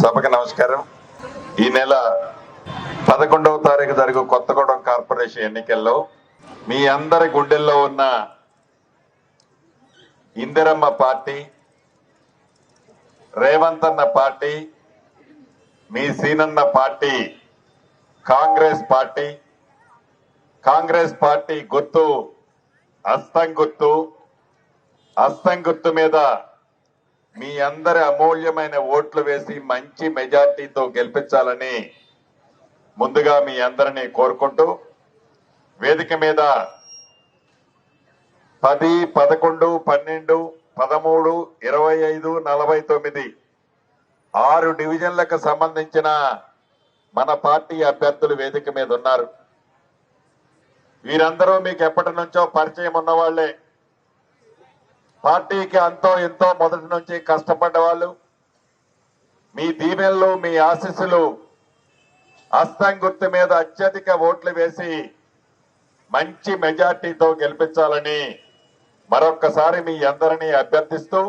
సభకు నమస్కారం. ఈ నెల పదకొండవ తారీఖు జరుగు కొత్తగూడెం కార్పొరేషన్ ఎన్నికల్లో మీ అందరి గుండెల్లో ఉన్న ఇందిరమ్మ పార్టీ రేవంత్ అన్న పార్టీ మీ సీనన్న party Congress party Congress party గుర్తు అస్తం గుర్తు అస్తం గుర్తు మీద మీ అందరి అమూల్యమైన ఓట్లు వేసి మంచి మెజార్టీతో గెలిపించాలని ముందుగా మీ అందరినీ కోరుకుంటూ వేదిక మీద పది పదకొండు పన్నెండు పదమూడు ఇరవై ఐదు నలభై తొమ్మిది ఆరు డివిజన్లకు సంబంధించిన మన పార్టీ అభ్యర్థులు వేదిక మీద ఉన్నారు. వీరందరూ మీకు ఎప్పటి నుంచో పరిచయం ఉన్నవాళ్ళే. పార్టీకి అంతో ఎంతో మొదటి నుంచి కష్టపడ్డ వాళ్ళు మీ దీవెనలు మీ ఆశీస్సులు అస్తం గుర్తు మీద అత్యధిక ఓట్లు వేసి మంచి మెజార్టీతో గెలిపించాలని మరొక్కసారి మీ అందరినీ అభ్యర్థిస్తూ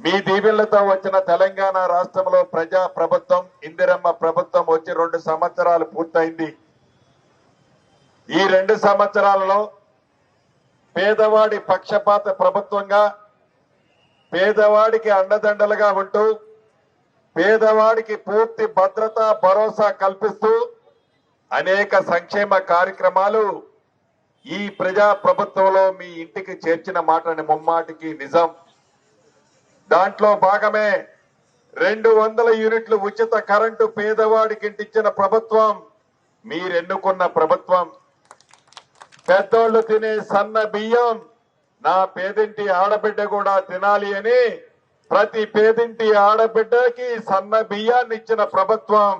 మీ దీవెనలతో వచ్చిన తెలంగాణ రాష్ట్రంలో ప్రజా ప్రభుత్వం ఇందిరమ్మ ప్రభుత్వం వచ్చి రెండు సంవత్సరాలు పూర్తయింది. ఈ రెండు సంవత్సరాలలో పేదవాడి పక్షపాత ప్రభుత్వంగా పేదవాడికి అండదండలుగా ఉంటూ పేదవాడికి పూర్తి భద్రత భరోసా కల్పిస్తూ అనేక సంక్షేమ కార్యక్రమాలు ఈ ప్రజా ప్రభుత్వంలో మీ ఇంటికి చేర్చిన మాటని ముమ్మాటికి నిజం. దాంట్లో భాగమే రెండు వందల యూనిట్లు ఉచిత కరెంటు పేదవాడికి ఇంటిచ్చిన ప్రభుత్వం మీరెన్నుకున్న ప్రభుత్వం. పెద్దోళ్ళు తినే సన్న బియ్యం నా పేదింటి ఆడబిడ్డ కూడా తినాలి అని ప్రతి పేదింటి ఆడబిడ్డకి సన్న బియ్యాన్ని ఇచ్చిన ప్రభుత్వం.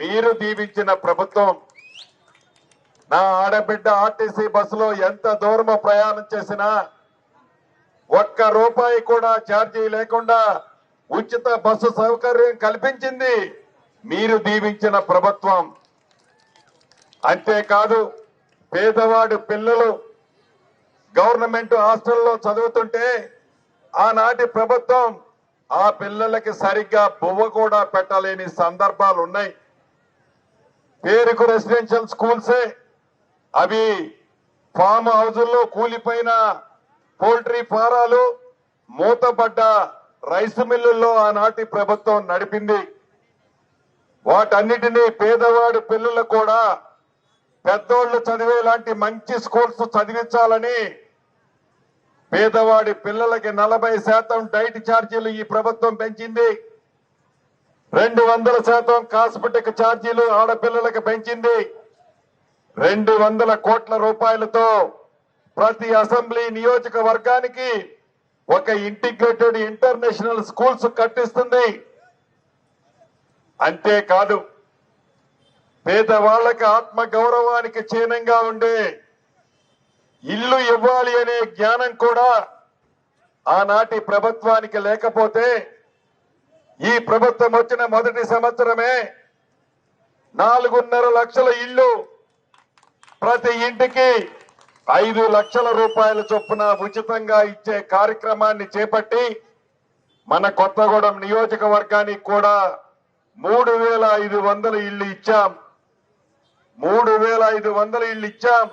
మీరు దీవించిన ప్రభుత్వం. నా ఆడబిడ్డ ఆర్టీసీ బస్సులో ఎంత దూరము ప్రయాణం చేసినా ఒక్క రూపాయి కూడా ఛార్జీ లేకుండా ఉచిత బస్సు సౌకర్యం కల్పించింది. మీరు దీవించిన ప్రభుత్వం. అంతేకాదు పేదవాడు పిల్లలు గవర్నమెంట్ హాస్టల్లో చదువుతుంటే ఆనాటి ప్రభుత్వం ఆ పిల్లలకి సరిగ్గా బువ్వ కూడా పెట్టలేని సందర్భాలు ఉన్నాయి. పేరుకు రెసిడెన్షియల్ స్కూల్సే అవి ఫామ్ హౌజుల్లో కూలిపోయిన పోల్ట్రీ ఫారాలు మూతపడ్డ రైస్ మిల్లుల్లో ఆనాటి ప్రభుత్వం నడిపింది. వాటన్నిటినీ పేదవాడు పిల్లలు కూడా పెద్దోళ్ళు చదివేలాంటి మంచి స్కూల్స్ చదివించాలని పేదవాడి పిల్లలకి నలభై శాతం డైట్ ఛార్జీలు ఈ ప్రభుత్వం పెంచింది. రెండు వందల శాతం కాస్మెటిక్ ఛార్జీలు ఆడపిల్లలకు పెంచింది. రెండు వందల కోట్ల రూపాయలతో ప్రతి అసెంబ్లీ నియోజకవర్గానికి ఒక ఇంటిగ్రేటెడ్ ఇంటర్నేషనల్ స్కూల్స్ కట్టిస్తుంది. అంతేకాదు పేదవాళ్ళకు ఆత్మ గౌరవానికి చీనంగా ఉండే ఇల్లు ఇవ్వాలి అనే జ్ఞానం కూడా ఆనాటి ప్రభుత్వానికి లేకపోతే ఈ ప్రభుత్వం వచ్చిన మొదటి సంవత్సరమే నాలుగున్నర లక్షల ఇల్లు ప్రతి ఇంటికి ఐదు లక్షల రూపాయల చొప్పున ఉచితంగా ఇచ్చే కార్యక్రమాన్ని చేపట్టి మన కొత్తగూడెం నియోజకవర్గానికి కూడా మూడు వేల ఐదు వందల ఇల్లు ఇచ్చాం. మూడు వేల ఐదు వందల ఇల్లు ఇచ్చాం.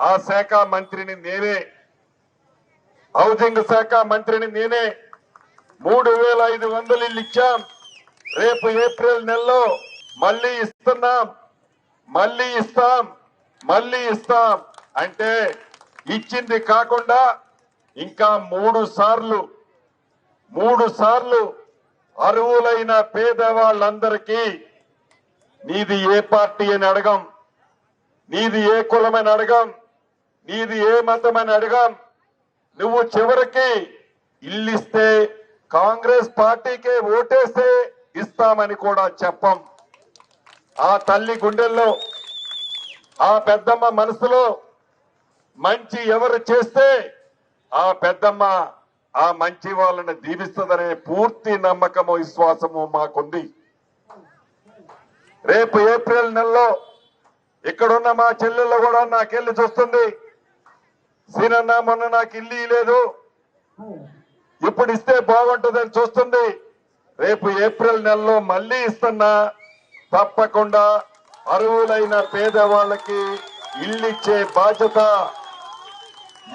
ఆ శాఖ మంత్రిని నేనే. హౌసింగ్ శాఖ మంత్రిని నేనే. మూడు వేల ఐదు వందలు ఇల్లు ఇచ్చాం. రేపు ఏప్రిల్ నెలలో మళ్ళీ ఇస్తున్నాం. మళ్ళీ ఇస్తాం. మళ్ళీ ఇస్తాం. అంటే ఇచ్చింది కాకుండా ఇంకా మూడు సార్లు మూడు సార్లు అరువులైన పేదవాళ్ళందరికీ నీది ఏ పార్టీ అని అడగం. నీది ఏ కులమని అడగం? నీది ఏ మతమని అడగాం? నువ్వు చివరికి ఇల్లిస్తే కాంగ్రెస్ పార్టీకే ఓటేస్తే ఇస్తామని కూడా చెప్పం. ఆ తల్లి గుండెల్లో ఆ పెద్దమ్మ మనసులో మంచి ఎవరు చేస్తే ఆ పెద్దమ్మ ఆ మంచి వాళ్ళని దీవిస్తుందనే పూర్తి నమ్మకము విశ్వాసము మాకుంది. రేపు ఏప్రిల్ నెలలో ఇక్కడున్న మా చెల్లెళ్ళు కూడా నాకెళ్ళి చూస్తుంది. సీనన్న మొన్న నాకు ఇల్లు లేదు ఇప్పుడు ఇస్తే బాగుంటుందని చూస్తుంది. రేపు ఏప్రిల్ నెలలో మళ్ళీ ఇస్తున్నా. తప్పకుండా అర్హులైన పేదవాళ్ళకి ఇల్లు ఇచ్చే బాధ్యత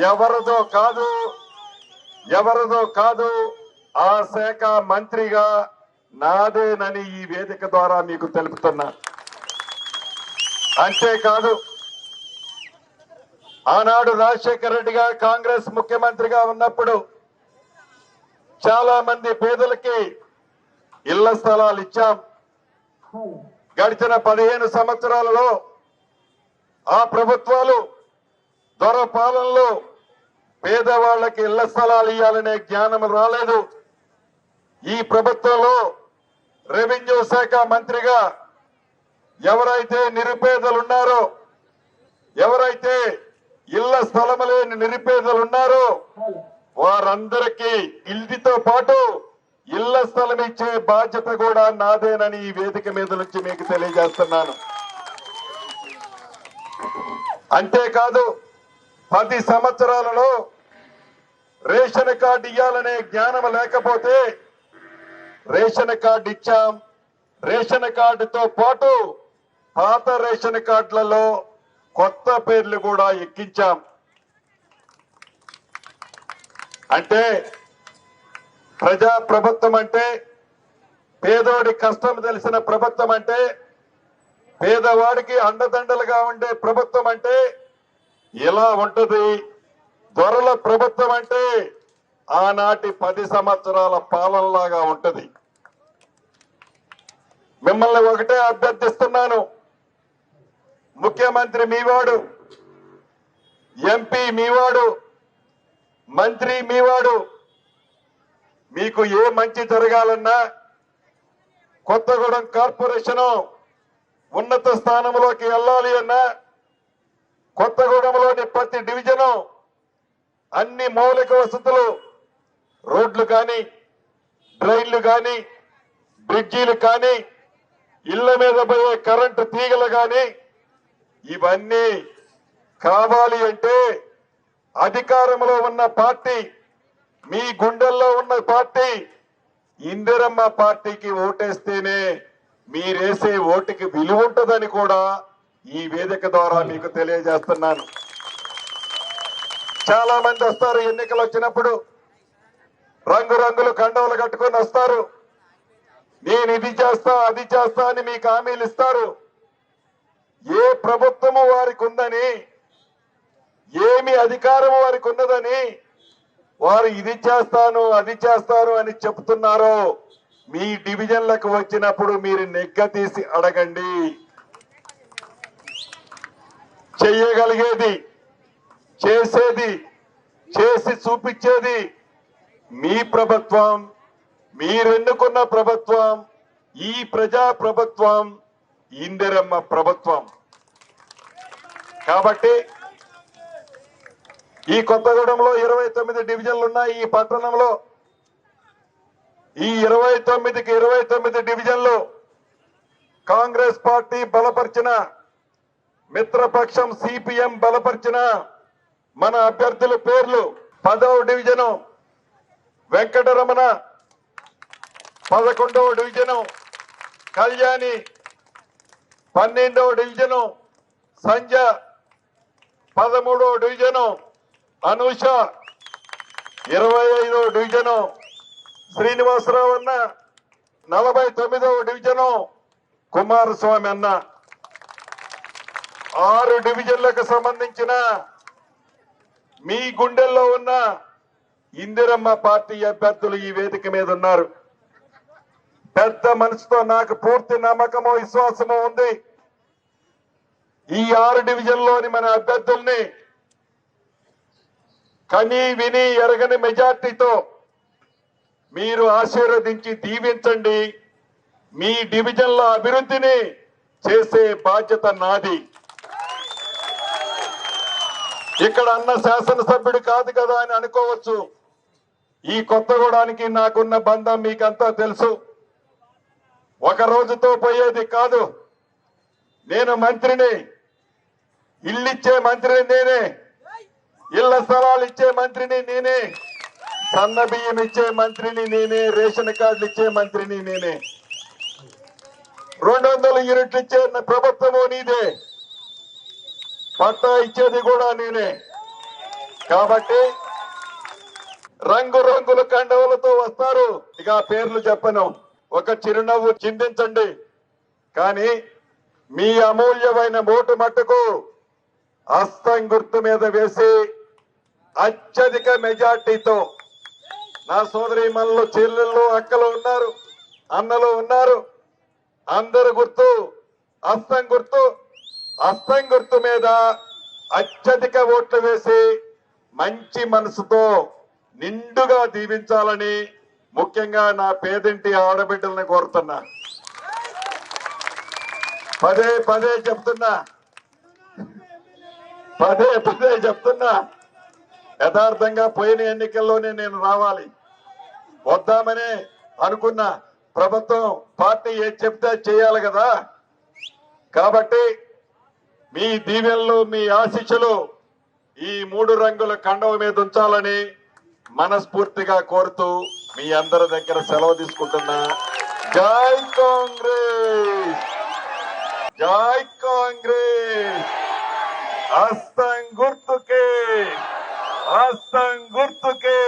ఎవరిదో కాదు ఎవరిదో కాదు. ఆ శాఖ మంత్రిగా నాదేనని ఈ వేదిక ద్వారా మీకు తెలుపుతున్నా. అంతేకాదు ఆనాడు రాజశేఖర రెడ్డి గారు కాంగ్రెస్ ముఖ్యమంత్రిగా ఉన్నప్పుడు చాలా మంది పేదలకి ఇళ్ళ స్థలాలు ఇచ్చాం. గడిచిన పదిహేను సంవత్సరాలలో ఆ ప్రభుత్వాలు దొర పాలనలో పేదవాళ్ళకి ఇళ్ళ స్థలాలు ఇవ్వాలనే జ్ఞానం రాలేదు. ఈ ప్రభుత్వంలో రెవెన్యూ శాఖ మంత్రిగా ఎవరైతే నిరుపేదలు ఉన్నారో ఎవరైతే ఇళ్ళ స్థలము లేని నిరుపేదలు ఉన్నారో వారందరికీ ఇల్లుతో పాటు ఇళ్ళ స్థలం ఇచ్చే బాధ్యత కూడా నాదేనని ఈ వేదిక మీద నుంచి మీకు తెలియజేస్తున్నాను. అంతేకాదు పది సంవత్సరాలలో రేషన్ కార్డు ఇవ్వాలనే జ్ఞానం లేకపోతే రేషన్ కార్డు ఇచ్చాం. రేషన్ కార్డుతో పాటు పాత రేషన్ కార్డులలో కొత్త పేర్లు కూడా ఎక్కించాం. అంటే ప్రజా ప్రభుత్వం అంటే పేదోడి కష్టం తెలిసిన ప్రభుత్వం అంటే పేదవాడికి అండదండలుగా ఉండే ప్రభుత్వం అంటే ఇలా ఉంటది. దొరల ప్రభుత్వం అంటే ఆనాటి పది సంవత్సరాల పాలనలాగా ఉంటది. మిమ్మల్ని ఒకటే అభ్యర్థిస్తున్నాను. ముఖ్యమంత్రి మీవాడు ఎంపీ మీవాడు మంత్రి మీవాడు మీకు ఏ మంచి జరగాలన్నా కొత్తగూడెం కార్పొరేషన్ ఉన్నత స్థానంలోకి వెళ్ళాలి అన్నా కొత్తగూడెంలోని ప్రతి డివిజను అన్ని మౌలిక వసతులు రోడ్లు కానీ డ్రైన్లు కానీ బ్రిడ్జీలు కానీ ఇళ్ళ మీద పోయే కరెంటు తీగలు కానీ ఇవన్నీ కావాలి అంటే అధికారంలో ఉన్న పార్టీ మీ గుండెల్లో ఉన్న పార్టీ ఇందిరమ్మ పార్టీకి ఓటేస్తేనే మీరేసే ఓటుకి విలువ ఉంటుందని కూడా ఈ వేదిక ద్వారా మీకు తెలియజేస్తున్నాను. చాలా మంది వస్తారు ఎన్నికలు వచ్చినప్పుడు. రంగురంగులు కండవలు కట్టుకొని వస్తారు. నేను ఇది చేస్తా అది చేస్తా అని మీకు హామీలు ఇస్తారు. ఏ ప్రభుత్వము వారికి ఉందని ఏమి అధికారము వారికి ఉన్నదని వారు ఇది చేస్తాను అది చేస్తాను అని చెప్తున్నారో మీ డివిజన్లకు వచ్చినప్పుడు మీరు నెగ్గ తీసి అడగండి. చెయ్యగలిగేది చేసేది చేసి చూపించేది మీ ప్రభుత్వం మీరెన్నుకున్న ప్రభుత్వం ఈ ప్రజా ప్రభుత్వం ఇందిరమ్మ ప్రభుత్వం. కాబట్టి ఈ కొత్తగూడెంలో ఇరవై తొమ్మిది డివిజన్లు ఉన్నాయి ఈ పట్టణంలో. ఈ ఇరవై తొమ్మిదికి ఇరవై తొమ్మిది డివిజన్లు కాంగ్రెస్ పార్టీ బలపరిచిన మిత్రపక్షం సిపిఎం బలపరిచిన మన అభ్యర్థుల పేర్లు పదవ డివిజను వెంకటరమణ పదకొండవ డివిజను కళ్యాణి పన్నెండవ డివిజను సంజ పదమూడవ డివిజను అనూష ఇరవై ఐదవ డివిజను శ్రీనివాసరావు అన్న నలభై తొమ్మిదవ డివిజను కుమారస్వామి అన్న. ఆరు డివిజన్లకు సంబంధించిన మీ గుండెల్లో ఉన్న ఇందిరమ్మ పార్టీ అభ్యర్థులు ఈ వేదిక మీద ఉన్నారు. పెద్ద మనసుతో నాకు పూర్తి నమ్మకము విశ్వాసము ఉంది. ఈ ఆరు డివిజన్లోని మన అభ్యర్థుల్ని కని విని ఎరగని మెజార్టీతో మీరు ఆశీర్వదించి దీవించండి. మీ డివిజన్ల అభివృద్ధిని చేసే బాధ్యత నాది. ఇక్కడ అన్న శాసనసభ్యుడు కాదు కదా అని అనుకోవచ్చు. ఈ కొత్తగూడానికి నాకున్న బంధం మీకంతా తెలుసు. ఒక రోజుతో పోయేది కాదు. నేను మంత్రిని. ఇల్లిచ్చే మంత్రిని నేనే. ఇళ్ళ స్థలాలు ఇచ్చే మంత్రిని నేనే. సన్న బియ్యం ఇచ్చే మంత్రిని నేనే. రేషన్ కార్డులు ఇచ్చే మంత్రిని నేనే. రెండు వందల యూనిట్లు ఇచ్చే ప్రభుత్వము నీదే. పట్టా ఇచ్చేది కూడా నేనే. కాబట్టి రంగు రంగుల కండవులతో వస్తారు. ఇక పేర్లు చెప్పను. ఒక చిరునవ్వు చిందించండి. కానీ మీ అమూల్యమైన ఓటు మట్టుకు హస్తం గుర్తు మీద వేసి అత్యధిక మెజార్టీతో నా సోదరి మనలో చెల్లెళ్ళు అక్కలు ఉన్నారు అన్నలు ఉన్నారు. అందరు గుర్తు హస్తం గుర్తు హస్తం గుర్తు మీద అత్యధిక ఓట్లు వేసి మంచి మనసుతో నిండుగా దీవించాలని ముఖ్యంగా నా పేదింటి ఆడబిడ్డల్ని కోరుతున్నా. పదే పదే చెప్తున్నా. పదే పదే చెప్తున్నా. యథార్థంగా పోయిన ఎన్నికల్లోనే నేను రావాలి. వద్దామని అనుకున్నా ప్రభుత్వం పార్టీ ఏది చెప్తే చేయాలి కదా. కాబట్టి మీ దీవెనలు మీ ఆశీస్సులు ఈ మూడు రంగుల కండవ మీద ఉంచాలని మనస్ఫూర్తిగా కోరుతూ మీ అందరి దగ్గర సెలవు తీసుకుంటున్నా. జై కాంగ్రెస్! జై కాంగ్రెస్! హస్తం గుర్తుకే! హస్తం గుర్తుకే!